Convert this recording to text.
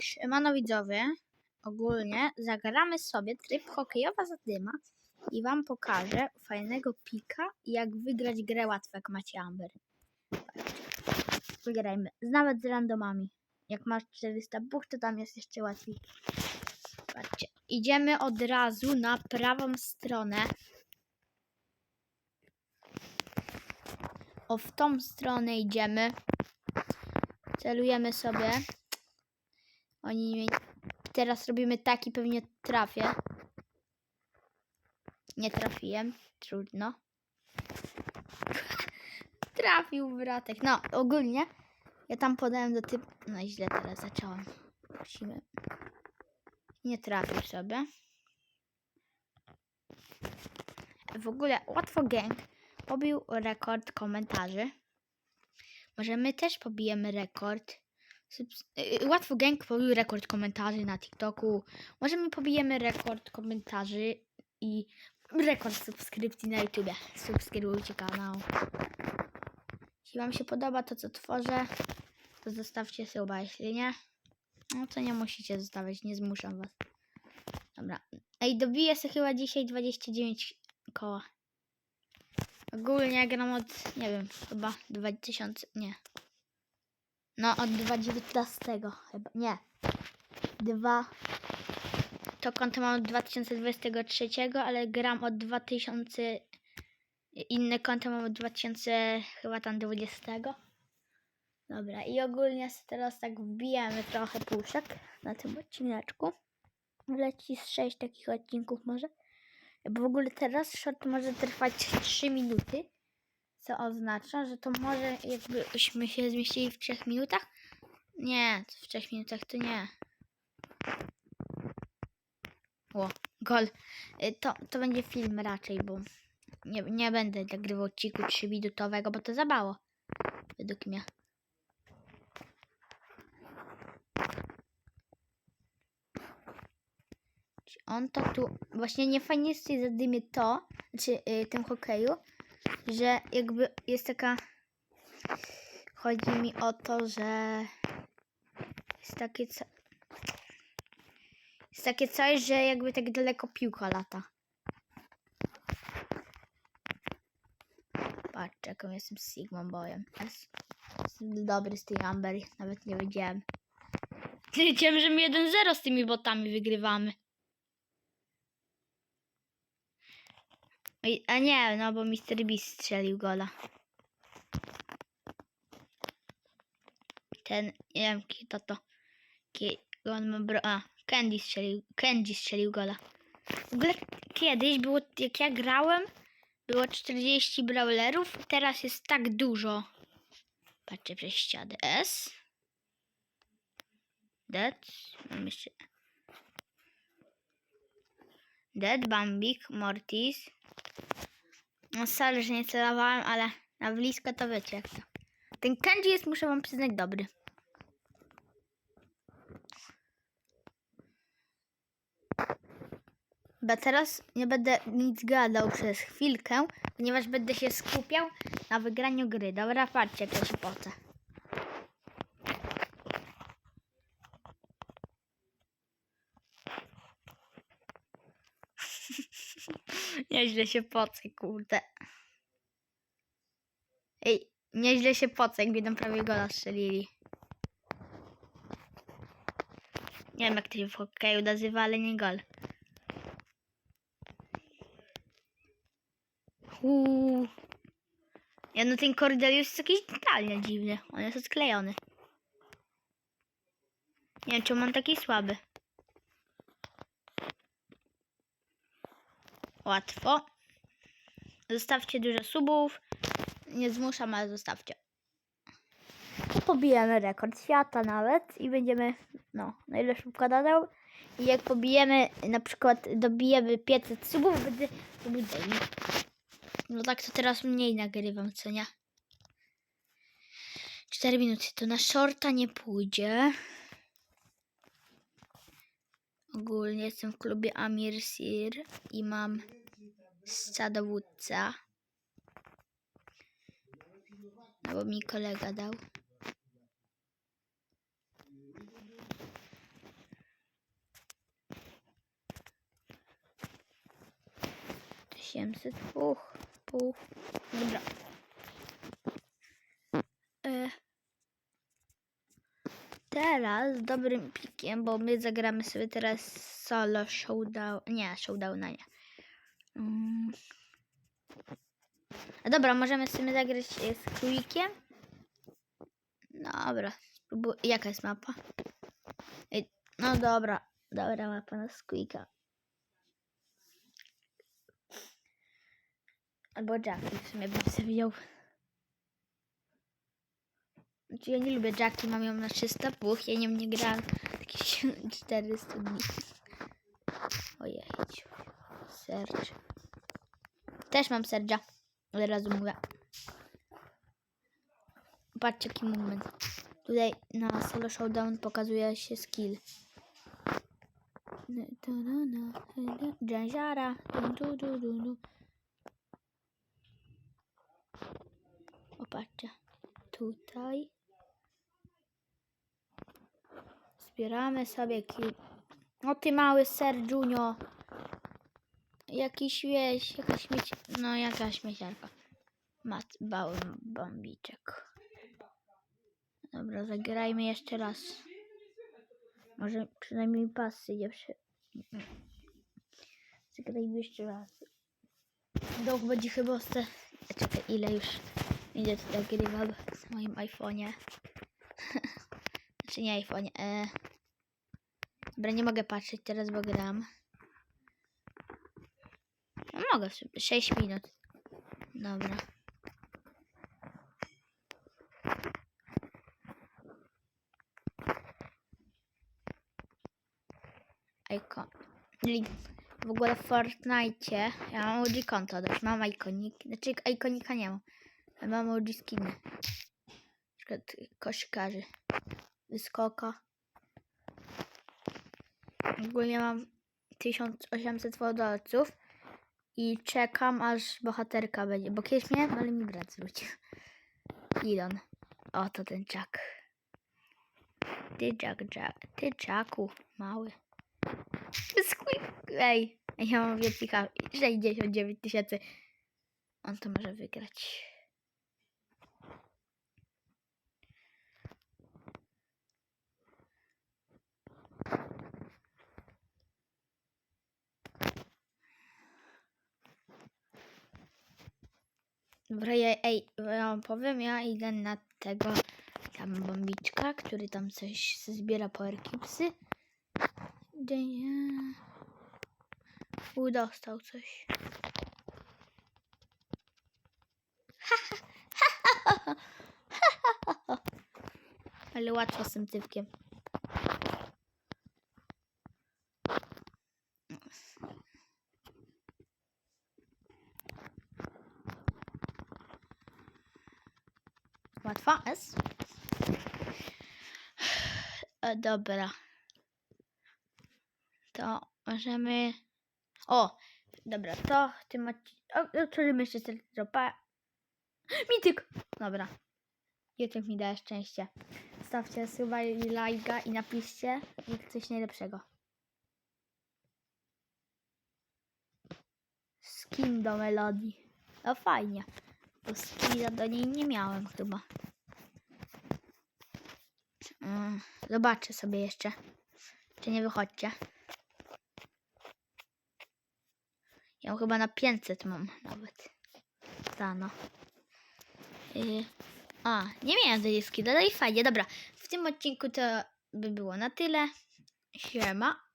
Siemano widzowie, ogólnie zagramy sobie tryb hokejowa zadyma i wam pokażę fajnego pika jak wygrać grę łatwo jak macie Amber. Wygrajmy, nawet z randomami. Jak masz 400 buch, to tam jest jeszcze łatwiej. Patrzcie, idziemy od razu na prawą stronę. O, w tą stronę idziemy. Celujemy sobie. Oni nie... Teraz robimy tak i pewnie trafię. Nie trafiłem. Trudno. Trafił bratek. No, ogólnie ja tam podałem do typu... No i źle teraz zacząłem. Musimy... Nie trafił sobie. W ogóle łatwo gang pobił rekord komentarzy. Może my też pobijemy rekord. Subs- y, Łatwo Gang pobił rekord komentarzy na TikToku. Może my pobijemy rekord komentarzy i rekord subskrypcji na YouTubie. Subskrybujcie kanał. Jeśli Wam się podoba to, co tworzę, to zostawcie suba. Jeśli nie, no to nie musicie zostawiać, nie zmuszam Was. Dobra. Ej, dobiję sobie chyba dzisiaj 29 koła. Ogólnie gram od, nie wiem, chyba 2000, nie. No, od 2019 chyba, nie. Dwa. To konto mam od 2023, ale gram od 2000. Inne konto mam od 2000, chyba tam 20. Dobra, i ogólnie teraz tak wbijamy trochę puszek na tym odcineczku. Leci z 6 takich odcinków może. Bo w ogóle teraz short może trwać 3 minuty. Co oznacza, że to może jakbyśmy się zmieścili w 3 minutach? Nie, w 3 minutach to nie. O, gol. Y, To, to będzie film raczej, bo nie, nie będę nagrywał odcinku 3-minutowego, bo to za mało. Według mnie. Czy On to tu. Właśnie nie fajnie jest zadymie to, znaczy y, tym hokeju, że jakby jest taka. Chodzi mi o to, że jest takie co. Jest takie coś, że jakby tak daleko piłka lata. Patrz, jaką jestem Sigma Boyem. Jest, jestem dobry z tej Amber, nawet nie wiedziałem. Wiedziałem, że my 1-0 z tymi botami wygrywamy. A nie, no bo Mr. Beast strzelił gola. Ten, nie wiem, kto to. On ma bro... A, Candy strzelił, Candy strzelił gola. W ogóle kiedyś było, jak ja grałem, było 40 brawlerów, teraz jest tak dużo. Patrzcie przez ścianę. S. Dead. Mam jeszcze... Dead, Bambik, Mortis. No sorry, że nie celowałem, ale na blisko to wiecie jak to. Ten kanji jest, muszę wam przyznać, dobry. Bo teraz nie będę nic gadał przez chwilkę, ponieważ będę się skupiał na wygraniu gry. Dobra, patrzcie, jak ja się pocę. Nieźle się pocę, kurde. Ej, nieźle się pocę, jak mi tam prawie gola strzelili. Nie wiem, jak to się w hokeju nazywa, ale nie gol. Uuu. Ja no ten Cordelius jest jakiś totalnie dziwny. On jest odklejony. Nie wiem, czemu on taki słaby. Łatwo. Zostawcie dużo subów. Nie zmuszam, ale zostawcie. Pobijemy rekord świata nawet i będziemy, no, na ile szybko dodał. I jak pobijemy, na przykład dobijemy 500 subów, będę pobudzeni. No tak to teraz mniej nagrywam, co nie? 4 minuty, to na shorta nie pójdzie. Ogólnie jestem w klubie Amir Sir i mam sadowódca. No bo mi kolega dał. Siemset, puch, puch, dobra. E, teraz dobrym pikiem, bo my zagramy sobie teraz solo showdown, nie, showdowna nie. Mm. Dobra, możemy sobie zagrać e, z Quickiem. Dobra, spróbuj. Jaka jest mapa? No dobra, dobra mapa na Squeaka. Albo Jackie w sumie bym sobie wziął. Znaczy ja nie lubię Jackie, mam ją na 300 puch, ja nią nie grałem jakieś 400 dni. Ojej, Serge. Też mam Sergia, od razu mówię. Patrzcie jaki moment. Tutaj na solo showdown pokazuje się skill. Dżęziara. Popatrzcie. Tutaj. Zbieramy sobie kill. O ty mały. Jakiś wieś, jakaś śmieci... No jakaś śmieciarka. Mat, bały bombiczek. Dobra, zagrajmy jeszcze raz. Może przynajmniej pasy nie przy... Zagrajmy jeszcze raz. Dog będzie chyba ste... Czekaj, ile już idę tu nagrywam z moim iPhone'ie. znaczy nie iPhone'ie. E... Dobra, nie mogę patrzeć teraz, bo gram. Mogę sobie, 6 minut. Dobra. Icon. W ogóle w Fortnite ja mam OG konto też. Mam ikonik. Znaczy ikonika nie mam. Ale mam OG skiny. Na przykład koszykarzy. Wyskoka. Ogólnie mam 1800 fotolców. I czekam aż bohaterka będzie. Bo kiedyś miałem, ale mi brat zwrócił. Ilon. O, to ten Jack. Ty Jack, Jack. Ty Jacku, mały. Squeak. Ej, ja mam wielkika 69 tysięcy. On to może wygrać. Dobra, ja, ej, ja powiem, ja idę na tego tam bombiczka, który tam coś zbiera powerkipsy. Gdzie nie? U, dostał coś. Ale łatwo z tym typkiem. Łatwa S. E, dobra. To możemy... O! Dobra, to w tym odcinku... Otworzymy jeszcze dropa. Mityk! Dobra. YouTube mi daje szczęście. Stawcie suba i lajka i napiszcie jak coś najlepszego. Skin do melodii. No fajnie. Bo skina do niej nie miałem chyba. Mm, Zobaczę sobie jeszcze. Czy nie wychodźcie. Ja chyba na 500 mam nawet. Stano. Yy, a, nie miałem tej skina, no i fajnie. Dobra, w tym odcinku to by było na tyle. Siema.